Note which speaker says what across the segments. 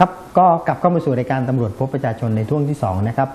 Speaker 1: ครับก็กลับเข้ามาสู่รายการตำรวจพบประชาชนในช่วงที่2นะครับ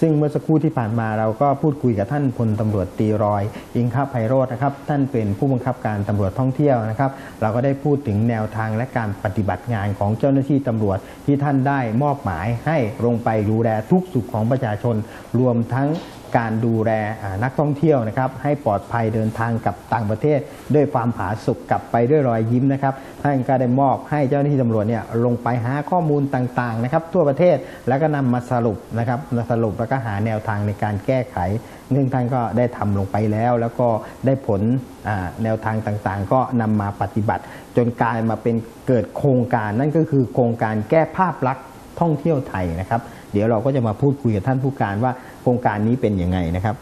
Speaker 1: ซึ่งเมื่อสักครู่ที่ผ่านมาเราก็พูดคุยกับท่านพลตำรวจตีรอย อิงคาไพโรธนะครับท่านเป็นผู้บังคับการตำรวจท่องเที่ยวนะครับ เราก็ได้พูดถึงแนวทางและการปฏิบัติงานของเจ้าหน้าที่ตำรวจที่ท่านได้มอบหมายให้ลงไปดูแลทุกสุขของประชาชนรวมทั้ง การดูแลนักท่องเที่ยวนะครับให้ปลอดภัยเดินทางกับต่างประเทศ ด้วยความผาสุกกลับไปด้วยรอยยิ้มนะครับท่านก็ได้มอบให้เจ้าหน้าที่ตำรวจเนี่ยลงไปหาข้อมูลต่างๆนะครับทั่วประเทศแล้วก็นำมาสรุปนะครับมาสรุปแล้วก็หาแนวทางในการแก้ไขซึ่งท่านก็ได้ทำลงไปแล้ว แล้วก็ได้ผลแนวทางต่างๆ ก็นำมาปฏิบัติ จนกลายมาเป็นเกิดโครงการนั่นก็คือโครงการแก้ภาพลักษณ์ท่องเที่ยวไทยนะครับ เดี๋ยวเราก็จะมาพูดคุยกับท่านผู้การว่า โครงการนี้เป็นยังไงนะครับ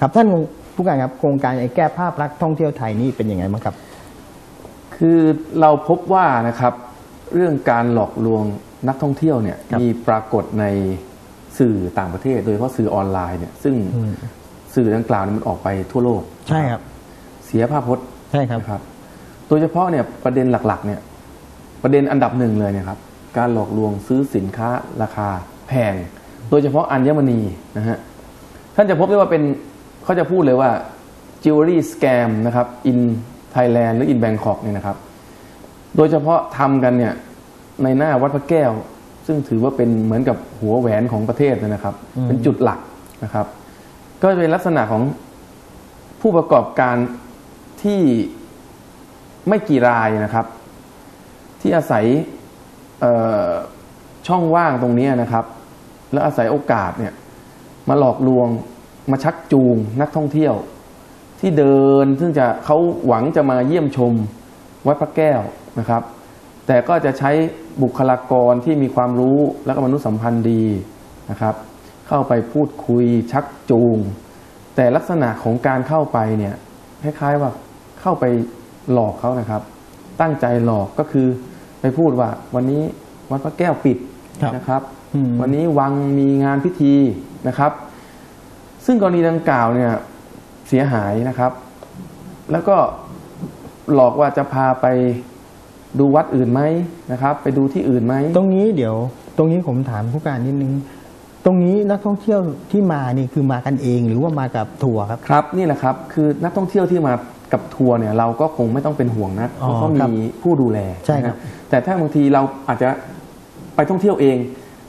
Speaker 1: ครับท่านผู้การครับโครงการไอ้แก้ภาพลักษณ์ท่องเที่ยวไทยนี่เป็นยังไงบ้างครับ
Speaker 2: คือเราพบว่านะครับเรื่องการหลอกลวงนักท่องเที่ยวเนี่ย
Speaker 1: ครับ
Speaker 2: มีปรากฏในสื่อต่างประเทศ โดยเฉพาะสื่อออนไลน์เนี่ยซึ่ง
Speaker 1: อืม
Speaker 2: สื่อดังกล่าวเนี่ยมันออกไปทั่วโลก
Speaker 1: ใช่ครับ
Speaker 2: เสียภาพพจน์
Speaker 1: ใช่ครับ
Speaker 2: นะครับ โดยเฉพาะเนี่ยประเด็นหลักๆ เนี่ย ประเด็นอันดับหนึ่งเลยเนี่ยครับ การหลอกลวงซื้อสินค้าราคาแพง โดยเฉพาะอัญมณีนะฮะท่านจะพบได้ว่าเป็นเขาจะพูดเลยว่า jewelry scam นะครับ in Thailand หรือ in Bangkok เนี่ยนะครับ โดยเฉพาะทำกันเนี่ยในหน้าวัดพระแก้ว ซึ่งถือว่าเป็นเหมือนกับหัวแหวนของประเทศนะครับ
Speaker 1: อืม
Speaker 2: เป็นจุดหลักนะครับ ก็เป็นลักษณะของผู้ประกอบการที่ไม่กี่รายนะครับ ที่อาศัยเอ่อช่องว่างตรงนี้นะครับ แล้วอาศัยโอกาสเนี่ยมาหลอกลวงมาชักจูงนักท่องเที่ยว ที่เดินซึ่งจะเขาหวังจะมาเยี่ยมชมวัดพระแก้วนะครับ แต่ก็จะใช้บุคลากรที่มีความรู้และก็มนุษยสัมพันธ์ดีนะครับ เข้าไปพูดคุยชักจูง แต่ลักษณะของการเข้าไปเนี่ยคล้ายๆว่าเข้าไปหลอกเขานะครับ ตั้งใจหลอกก็คือไปพูดว่าวันนี้วัดพระแก้วปิด นะครับ
Speaker 1: อืม
Speaker 2: วันนี้วังมีงานพิธีนะครับ ซึ่งกรณีดังกล่าวเนี่ยเสียหายนะครับ แล้วก็หลอกว่าจะพาไปดูวัดอื่นไหมนะครับ ไปดูที่อื่นไหม
Speaker 1: ตรงนี้เดี๋ยว ตรงนี้ผมถามผู้การนิดนึงตรงนี้นักท่องเที่ยวที่มานี่คือมากันเองหรือว่ามากับทัวร์ครับ
Speaker 2: ครับนี่แหละครับ คือนักท่องเที่ยวที่มากับทัวร์เนี่ยเราก็คงไม่ต้องเป็นห่วงนะ
Speaker 1: อ๋อ
Speaker 2: เพราะเขา
Speaker 1: ครับ
Speaker 2: มีผู้ดูแล
Speaker 1: ใช่ครับ
Speaker 2: นะฮะแต่ถ้าบางทีเราอาจจะ ไปท่องเที่ยวเอง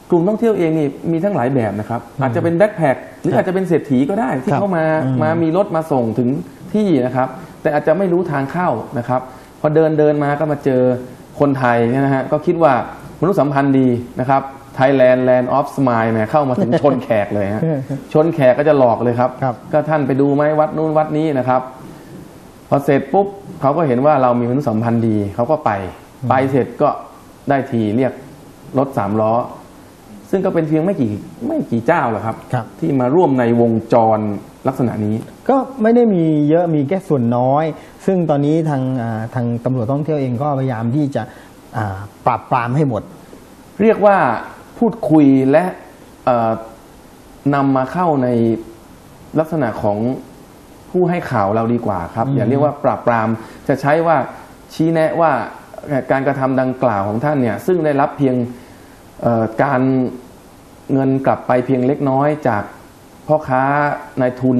Speaker 2: กลุ่มท่องเที่ยวเองนี่มีทั้งหลายแบบนะครับ อาจจะเป็นแบ็คแพคหรืออาจจะเป็นเศรษฐีก็ได้ที่
Speaker 1: ครับ
Speaker 2: เข้ามา
Speaker 1: อืม
Speaker 2: มามีรถมาส่งถึงที่นะครับ แต่อาจจะไม่รู้ทางเข้านะครับ พอเดินเดินมาก็มาเจอคนไทยเนี่ยนะฮะก็คิดว่ามนุษยสัมพันธ์ดีนะครับ Thailand Land of Smile เนี่ยเข้ามาถึงชนแขกเลยฮะชนแขกก็จะหลอกเลยครับ
Speaker 1: ครับ
Speaker 2: ก็ท่านไปดูไหมวัดนู้นวัดนี้นะครับ พอเสร็จปุ๊บเขาก็เห็นว่าเรามีมนุษยสัมพันธ์ดีเขาก็ไป ไปเสร็จก็ได้ทีเรียก รถสามล้อ ซึ่งก็เป็นเพียงไม่กี่ไม่กี่เจ้าหรอกครับ
Speaker 1: ครับ
Speaker 2: ที่มาร่วมในวงจรลักษณะนี้
Speaker 1: ก็ไม่ได้มีเยอะมีแค่ส่วนน้อย ซึ่งตอนนี้ทางอ่าทางตำรวจท่องเที่ยวเองก็พยายามที่จะอ่าปราบปรามให้หมด
Speaker 2: เรียกว่าพูดคุยและเอ่อนำมาเข้าในลักษณะของผู้ให้ข่าวเราดีกว่าครับ
Speaker 1: อืม
Speaker 2: อย่าเรียกว่าปราบปราม จะใช้ว่าชี้แนะว่าเอ่อ การกระทำดังกล่าวของท่านเนี่ยซึ่งได้รับเพียงการเงินกลับไปเพียงเล็กน้อยจากพ่อค้านายทุน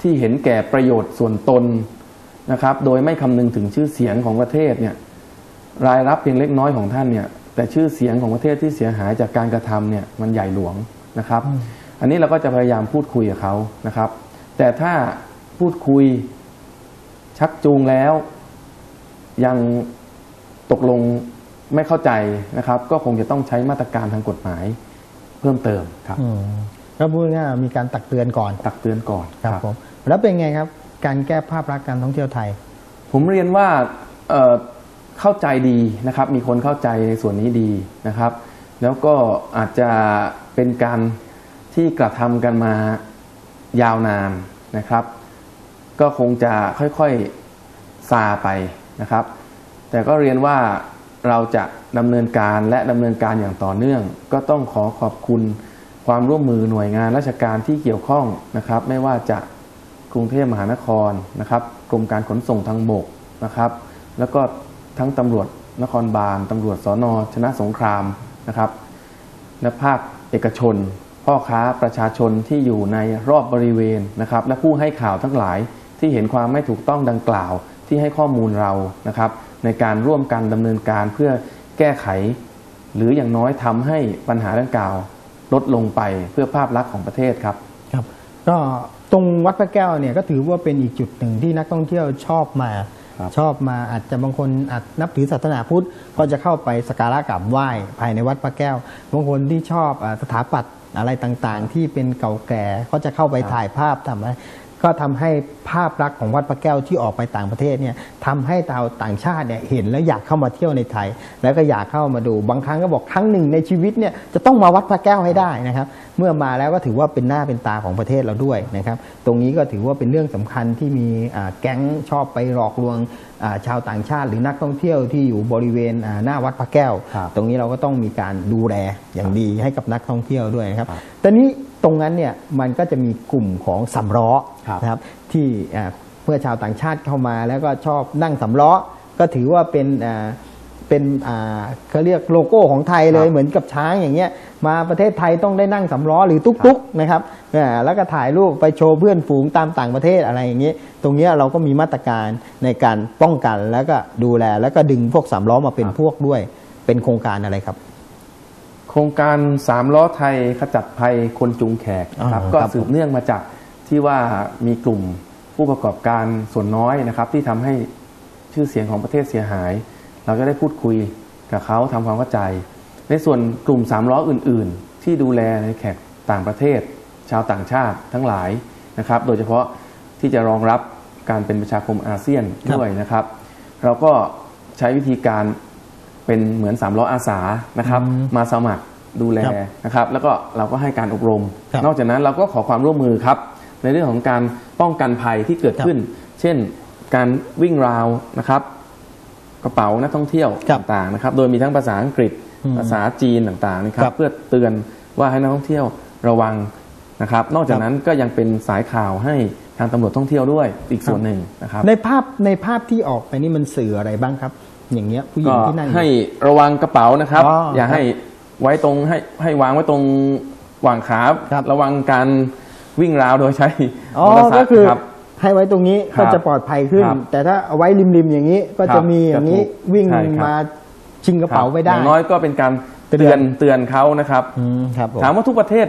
Speaker 2: ที่เห็นแก่ประโยชน์ส่วนตนนะครับ โดยไม่คำนึงถึงชื่อเสียงของประเทศเนี่ยรายรับเพียงเล็กน้อยของท่านเนี่ยแต่ชื่อเสียงของประเทศที่เสียหายจากการกระทำเนี่ยมันใหญ่หลวงนะครับ อันนี้เราก็จะพยายามพูดคุยกับเขานะครับ แต่ถ้าพูดคุยชักจูงแล้วยัง ตกลงไม่เข้าใจนะครับ ก็คงจะต้องใช้มาตรการทางกฎหมายเพิ่มเติมครับ
Speaker 1: อืมก็พูดง่ายๆมีการตักเตือนก่อน
Speaker 2: ตักเตือนก่อน
Speaker 1: ครับผมแล้วเป็นไงครับ การแก้ภาพลักษณ์การท่องเที่ยวไทย
Speaker 2: ผมเรียนว่าเอ่อเข้าใจดีนะครับ มีคนเข้าใจในส่วนนี้ดีนะครับ แล้วก็อาจจะเป็นการที่กระทำกันมายาวนานนะครับ ก็คงจะค่อยๆซาไปนะครับ แต่ก็เรียนว่าเราจะดำเนินการและดำเนินการอย่างต่อเนื่อง ก็ต้องขอขอบคุณความร่วมมือหน่วยงานราชการที่เกี่ยวข้องนะครับ ไม่ว่าจะกรุงเทพมหานครนะครับกรมการขนส่งทางบกนะครับ แล้วก็ทั้งตำรวจนครบาลตำรวจสอนอชนะสงครามนะครับและภาคเอกชน พ่อค้าประชาชนที่อยู่ในรอบบริเวณนะครับ และผู้ให้ข่าวทั้งหลายที่เห็นความไม่ถูกต้องดังกล่าวที่ให้ข้อมูลเรานะครับ ในการร่วมกันดำเนินการเพื่อแก้ไข หรืออย่างน้อยทำให้ปัญหาดังกล่าว ลดลงไปเพื่อภาพลักษณ์ของประเทศครับ
Speaker 1: ครับ ก็ตรงวัดพระแก้วเนี่ยก็ถือว่าเป็นอีกจุดหนึ่งที่นักท่องเที่ยวชอบมา
Speaker 2: ครับ
Speaker 1: ชอบมาอาจจะบางคนอาจนับถือศาสนาพุทธก็จะเข้าไปสักการะกราบไหว้ภายในวัดพระแก้ว บางคนที่ชอบอาสถาปัตย์อะไรต่างๆ ที่เป็นเก่าแก่ก็จะเข้าไปถ่ายภาพทำอะไร ก็ทำให้ภาพลักษณ์ของวัดพระแก้วที่ออกไปต่างประเทศเนี่ยทำให้ชาวต่างชาติเนี่ยเห็นแล้วอยากเข้ามาเที่ยวในไทย แล้วก็อยากเข้ามาดูบางครั้งก็บอกครั้งหนึ่งในชีวิตเนี่ยจะต้องมาวัดพระแก้วให้ได้นะครับ เมื่อมาแล้วก็ถือว่าเป็นหน้าเป็นตาของประเทศเราด้วยนะครับ ตรงนี้ก็ถือว่าเป็นเรื่องสำคัญที่มีอ่าแก๊งชอบไปหลอกลวงอ่าชาวต่างชาติหรือนักท่องเที่ยวที่อยู่บริเวณอ่าหน้าวัดพระแก้ว
Speaker 2: ครับ
Speaker 1: ตรงนี้เราก็ต้องมีการดูแลอย่างดีให้กับนักท่องเที่ยวด้วยนะครับ
Speaker 2: ครับ
Speaker 1: แต่นี้ ตรงนั้นเนี่ยมันก็จะมีกลุ่มของสำล้อ
Speaker 2: ครับ
Speaker 1: นะครับที่อ่าเมื่อชาวต่างชาติเข้ามาแล้วก็ชอบนั่งสำล้อก็ถือว่าเป็นอ่าเป็นอ่าเขาเรียกโลโก้ของไทยเลย
Speaker 2: ครับ
Speaker 1: เหมือนกับช้างอย่างเงี้ยมาประเทศไทยต้องได้นั่งสำล้อหรือตุ๊กๆนะครับอ่าแล้วก็ถ่ายรูปไปโชว์เพื่อนฝูงตามต่างประเทศอะไรอย่างเงี้ยตรงเนี้ยเราก็มีมาตรการในการป้องกันแล้วก็ดูแลแล้วก็ดึงพวกสามล้อมาเป็น
Speaker 2: ครับ
Speaker 1: พวกด้วยเป็นโครงการอะไรครับ
Speaker 2: โครงการสามล้อไทยขจัดภัยคนจูงแขกนะครับ
Speaker 1: อ่า
Speaker 2: ก็
Speaker 1: ครับ
Speaker 2: สืบเนื่องมาจากที่ว่ามีกลุ่มผู้ประกอบการส่วนน้อยนะครับ ที่ทำให้ชื่อเสียงของประเทศเสียหาย เราจะได้พูดคุยกับเขาทำความเข้าใจ ในส่วนกลุ่มสามล้ออื่น ๆ ที่ดูแลในแขกต่างประเทศ ชาวต่างชาติทั้งหลายนะครับ โดยเฉพาะที่จะรองรับการเป็นประชาคมอาเซียน
Speaker 1: ครับ
Speaker 2: ด้วยนะครับ เราก็ใช้วิธีการ เป็นเหมือนสามล้ออาสานะครับ
Speaker 1: อืม
Speaker 2: มาสมัครดูแล
Speaker 1: ครับ
Speaker 2: นะครับ แล้วก็เราก็ให้การอบรม
Speaker 1: ครับ
Speaker 2: นอกจากนั้นเราก็ขอความร่วมมือครับ ในเรื่องของการป้องกันภัยที่เกิด
Speaker 1: ครับ
Speaker 2: ขึ้น เช่น การวิ่งราวนะครับกระเป๋านักท่องเที่ยว
Speaker 1: ครับ
Speaker 2: ต่างๆนะครับ โดยมีทั้งภาษาอังกฤษ
Speaker 1: อืม
Speaker 2: ภาษาจีนต่างๆนะครั
Speaker 1: ครับบ
Speaker 2: เพื่อเตือนว่าให้นักท่องเที่ยวระวังนะครับ นอกจากนั้นก็ยังเป็นสายข่าวให้ทางตำรวจท่องเที่ยวด้วยอีกส่วนหนึ่งนะครับ
Speaker 1: ในภาพในภาพที่ออกไปนี่มันสื่ออะไรบ้างครับ อย่างเงี้ยผู้หญิ
Speaker 2: ก็
Speaker 1: งที่นั่งอยู่
Speaker 2: ให้ระวังกระเป๋านะครับ
Speaker 1: อ๋อ
Speaker 2: อย่า
Speaker 1: ครับ
Speaker 2: ให้ไว้ตรงให้ให้วางไว้ตรงหว่างขา
Speaker 1: ครับ
Speaker 2: ระวังการวิ่งราวโดยใช้
Speaker 1: อ๋อ
Speaker 2: มอเตอร์ไซ
Speaker 1: ก็
Speaker 2: ค์
Speaker 1: คือ
Speaker 2: ครับ
Speaker 1: ให้ไวตุ้งนี้
Speaker 2: ครั
Speaker 1: ก็
Speaker 2: บ
Speaker 1: จะปลอดภัยขึ้น
Speaker 2: ครับ
Speaker 1: แต่ถ้าเอาไว้ริมๆอย่างนี้ก็
Speaker 2: ครั
Speaker 1: จะ
Speaker 2: บ
Speaker 1: มีอย่างนี้
Speaker 2: จะถูก
Speaker 1: วิ่ง
Speaker 2: ใช่ครับ
Speaker 1: มาชิงกระเป๋าไปได้
Speaker 2: อย่างน้อยก็เป็นการ
Speaker 1: เตื
Speaker 2: เตื
Speaker 1: อ
Speaker 2: อนนเตือนเขานะครับ
Speaker 1: อืมครับผม
Speaker 2: ถามว่าทุกประเทศ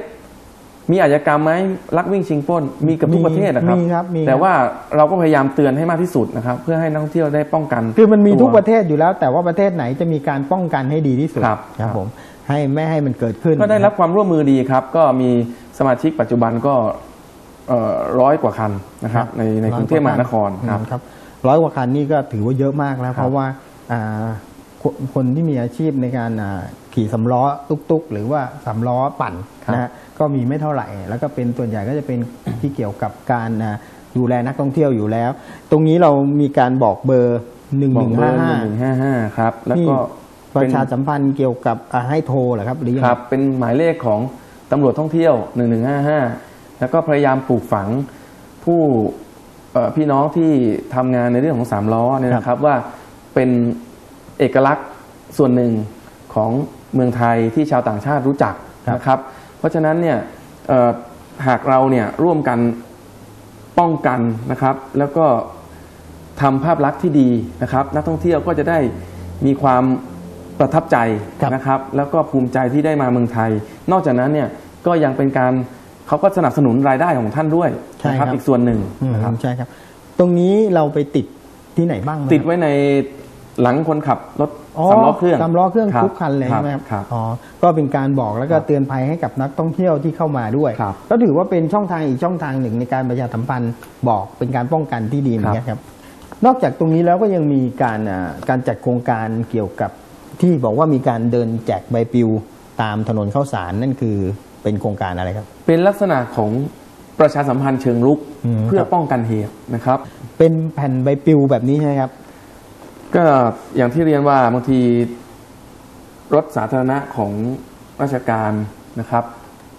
Speaker 2: มีอาชญากรรมไหมลักวิ่งชิงปล้นมีกับทุกประเทศนะครับ
Speaker 1: มีครับมีครับ
Speaker 2: แต่ว่าเราก็พยายามเตือนให้มากที่สุดนะครับ เพื่อให้นักท่องเที่ยวได้ป้องกัน
Speaker 1: คือมันมีทุก
Speaker 2: ว
Speaker 1: ประเทศอยู่แล้ว แต่ว่าประเทศไหนจะมีการป้องกันให้ดีที่สุด
Speaker 2: ครับ
Speaker 1: ครับผม ให้ไม่ให้มันเกิดขึ้น
Speaker 2: ก็ได้รับความร่วมมือดีครับ ก็มีสมาชิกปัจจุบันก็เอ่อร้อยกว่าคันนะครับ ในในกรุงเทพมหานครครับ
Speaker 1: อืมครับร้อยกว่าคันนี่ก็ถือว่าเยอะมากแล้ว
Speaker 2: ครับ
Speaker 1: เพราะว่าอ่า คนคนที่มีอาชีพในการอ่าขี่สำล้อตุกๆ หรือว่าสำล้อปั่นนะฮะก็มีไม่เท่าไหร่ แล้วก็เป็นส่วนใหญ่ก็จะเป็นที่เกี่ยวกับการอ่าดูแลนักท่องเที่ยวอยู่แล้ว ตรงนี้เรามีการบอกเบอร์หนึ่ง
Speaker 2: บ
Speaker 1: ห
Speaker 2: อก
Speaker 1: นึ่ง
Speaker 2: เบอ
Speaker 1: ห้า
Speaker 2: ร์ห
Speaker 1: ห้า
Speaker 2: นึ่งห้าห้าครับ แล้วก็
Speaker 1: ประ
Speaker 2: เป็น
Speaker 1: ชาสัมพันธ์เกี่ยวกับอ่าให้โทรเหรอครับหรือยัง
Speaker 2: ค
Speaker 1: ไง
Speaker 2: รับ เป็นหมายเลขของตำรวจท่องเที่ยว 1155 แล้วก็พยายามปลูกฝังผู้เอ่อพี่น้องที่ทำงานในเรื่องของสามล้อเนี่ยนะครับว่าเป็น เอกลักษณ์ส่วนหนึ่งของเมืองไทยที่ชาวต่างชาติรู้จัก
Speaker 1: ครับ
Speaker 2: นะครับ เพราะฉะนั้นเนี่ยเอ่อหากเราเนี่ยร่วมกันป้องกันนะครับ แล้วก็ทำภาพลักษณ์ที่ดีนะครับ นักท่องเที่ยวก็จะได้มีความประทับใจ
Speaker 1: ครับ
Speaker 2: นะครับ แล้วก็ภูมิใจที่ได้มาเมืองไทย นอกจากนั้นเนี่ยก็ยังเป็นการเขาก็สนับสนุนรายได้ของท่านด้วย
Speaker 1: ใช่
Speaker 2: นะค
Speaker 1: ครั
Speaker 2: รับบอีกส่วนหนึ่ง
Speaker 1: อืม
Speaker 2: นะครับ
Speaker 1: ใช่ครับ ตรงนี้เราไปติดที่ไหนบ้างไหม
Speaker 2: ติดไว้ใน หลังคนขับรถ
Speaker 1: อ๋อ
Speaker 2: สามล้อเครื่อง
Speaker 1: สามล้อเครื่อง
Speaker 2: รับ
Speaker 1: ทุกคันเลยใช่ไหมครับ
Speaker 2: ครับ
Speaker 1: อ๋อก็เป็นการบอกแล้วก็
Speaker 2: ครับ
Speaker 1: เตือนภัยให้กับนักท่องเที่ยวที่เข้ามาด้วย
Speaker 2: ครับ
Speaker 1: ก็ถือว่าเป็นช่องทางอีกช่องทางหนึ่งในการประชาสัมพันธ์บอกเป็นการป้องกันที่ดีเหมือนกันครับ นอกจากตรงนี้แล้วก็ยังมีการอ่าการจัดโครงการเกี่ยวกับที่บอกว่ามีการเดินแจกใบปลิวตามถนนข้าวสารนั่นคือเป็นโครงการอะไรครับ
Speaker 2: เป็นลักษณะของประชาสัมพันธ์เชิงรุก
Speaker 1: อืม
Speaker 2: เพื่อ
Speaker 1: ครับ
Speaker 2: ป้องกันเหตุนะครับ
Speaker 1: เป็นแผ่นใบปลิวแบบนี้ใช่ไหมครับ
Speaker 2: ก็อย่างที่เรียนว่าบางทีรถสาธารณะของราชการนะครับ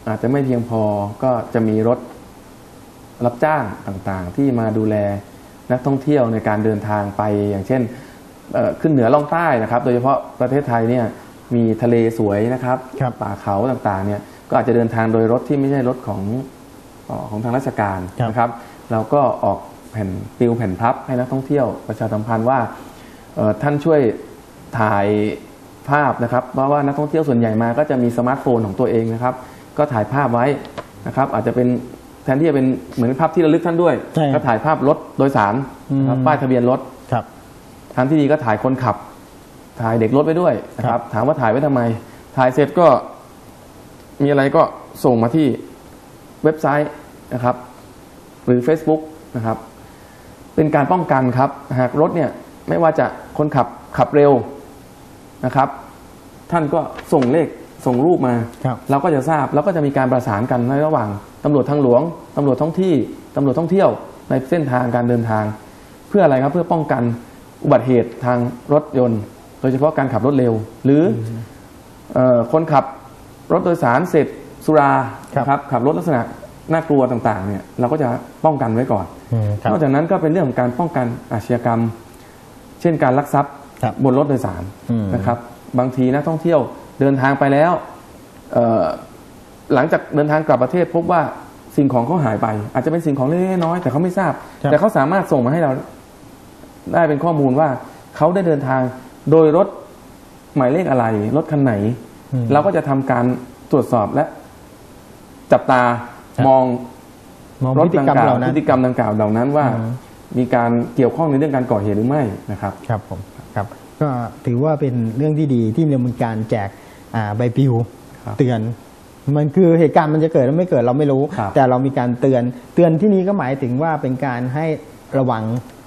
Speaker 2: อาจจะไม่เพียงพอก็จะมีรถรับจ้างต่างๆ ที่มาดูแลนักท่องเที่ยวในการเดินทางไปอย่างเช่นเอ่อขึ้นเหนือล่องใต้นะครับ โดยเฉพาะประเทศไทยเนี่ยมีทะเลสวยนะครับ
Speaker 1: ครับ
Speaker 2: ป่าเขาต่างๆเนี่ยก็อาจจะเดินทางโดยรถที่ไม่ใช่รถของเอ่อของทางราชการ
Speaker 1: ครับ
Speaker 2: นะครับ เราก็ออกแผ่นติวแผ่นพับให้นักท่องเที่ยวประชาสัมพันธ์ว่าเอ่อ ท่านช่วยถ่ายภาพนะครับ เพราะว่านักท่องเที่ยวส่วนใหญ่มาก็จะมีสมาร์ทโฟนของตัวเองนะครับ ก็ถ่ายภาพไว้นะครับ อาจจะเป็นแทนที่จะเป็นเหมือนภาพที่ระลึกท่านด้วย
Speaker 1: ใช่ครับ
Speaker 2: ก็ถ่ายภาพรถโดยสารนะครับ
Speaker 1: อืม
Speaker 2: ป้ายทะเบียนรถ
Speaker 1: ครับ
Speaker 2: ทางที่ดีก็ถ่ายคนขับ ถ่ายเด็กรถไปด้วยนะค
Speaker 1: ครั
Speaker 2: รับ
Speaker 1: บ
Speaker 2: ถามว่าถ่ายไว้ทำไม ถ่ายเสร็จก็มีอะไรก็ส่งมาที่เว็บไซต์นะครับ หรือ Facebook นะครับ เป็นการป้องกันครับ หากรถเนี่ย ไม่ว่าจะคนขับขับเร็วนะครับ ท่านก็ส่งเลขส่งรูปมา
Speaker 1: ครับ
Speaker 2: เราก็จะทราบแล้วก็จะมีการประสานกันในระหว่างตำรวจทางหลวงตำรวจท้องที่ตำรวจท่องเที่ยวในเส้นทางการเดินทาง เพื่ออะไรครับเพื่อป้องกันอุบัติเหตุทางรถยนต์ โดยเฉพาะการขับรถเร็ว หรือเออคนขับรถโดยสารเสร็จสุรา
Speaker 1: ครับ
Speaker 2: นะครับขับรถลักษณะน่ากลัวต่างๆเนี่ยเราก็จะป้องกันไว้ก่อน
Speaker 1: อืมครับ
Speaker 2: นอกจากนั้นก็เป็นเรื่องของการป้องกันอาชญากรรม เช่นการลักทรัพย์
Speaker 1: ครับ
Speaker 2: บนรถโดยสาร
Speaker 1: อืม
Speaker 2: นะครับ บางทีนักท่องเที่ยวเดินทางไปแล้วเอ่อหลังจากเดินทางกลับประเทศพบว่าสิ่งของเขาหายไป อาจจะเป็นสิ่งของเล็กๆน้อยๆแต่เขาไม่ทราบ
Speaker 1: ครับ
Speaker 2: แต่เขาสามารถส่งมาให้เรา ได้เป็นข้อมูลว่าเขาได้เดินทางโดยรถหมายเลขอะไร รถคันไหน
Speaker 1: อืม
Speaker 2: เราก็จะทำการตรวจสอบและจับตา
Speaker 1: ครับ
Speaker 2: มอง
Speaker 1: มอง
Speaker 2: ร
Speaker 1: พ
Speaker 2: ถ
Speaker 1: ฤติ
Speaker 2: ดัง
Speaker 1: กรรม
Speaker 2: กล่า
Speaker 1: เห
Speaker 2: ว
Speaker 1: ล่านั้
Speaker 2: พ
Speaker 1: น
Speaker 2: ฤติกรรมดังกล่าวเหล่านั้นว่า
Speaker 1: อืม
Speaker 2: มีการเกี่ยวข้องในเรื่องการก่อเหตุหรือไม่นะครับ
Speaker 1: ครับผมครับก็ถือว่าเป็นเรื่องที่ดีที่มีการแจกอ่าใบปลิว
Speaker 2: ครับ
Speaker 1: เตือน มันคือเหตุการณ์มันจะเกิดหรือไม่เกิดเราไม่รู้
Speaker 2: ครับ
Speaker 1: แต่เรามีการเตือนเตือนที่นี้ก็หมายถึงว่าเป็นการให้ระวัง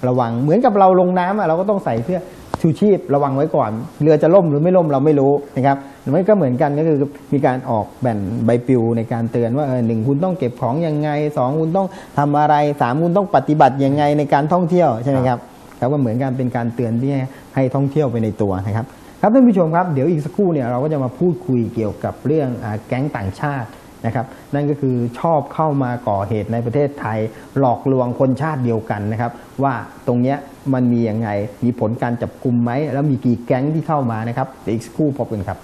Speaker 1: ระวัง เหมือนกับเราลงน้ำอะเราก็ต้องใส่เสื้อชูชีพระวังไว้ก่อน เรือจะล่มหรือไม่ล่มเราไม่รู้นะครับ หรือไม่ก็เหมือนกันก็คือมีการออกแบ่นใบปลิวในการเตือนว่าเออหนึ่งคุณต้องเก็บของยังไงสองคุณต้องทำอะไรสามคุณต้องปฏิบัติยังไงในการท่องเที่ยวใช่ไหมครับครับก็เหมือนกันเป็นการเตือนที่ให้ท่องเที่ยวไปในตัวนะครับ ครับท่านผู้ชมครับเดี๋ยวอีกสักครู่เนี่ยเราก็จะมาพูดคุยเกี่ยวกับเรื่องอแก๊งต่างชาตินะครับนั่นก็คือชอบเข้ามาก่อเหตุในประเทศไทย หลอกลวงคนชาติเดียวกันนะครับ ว่าตรงเนี้ยมันมียังไงมีผลการจับกลุ่มไหมแล้วมีกี่แก๊งที่เข้ามานะครับเดี๋ยวอีกสักครู่พบกันครับ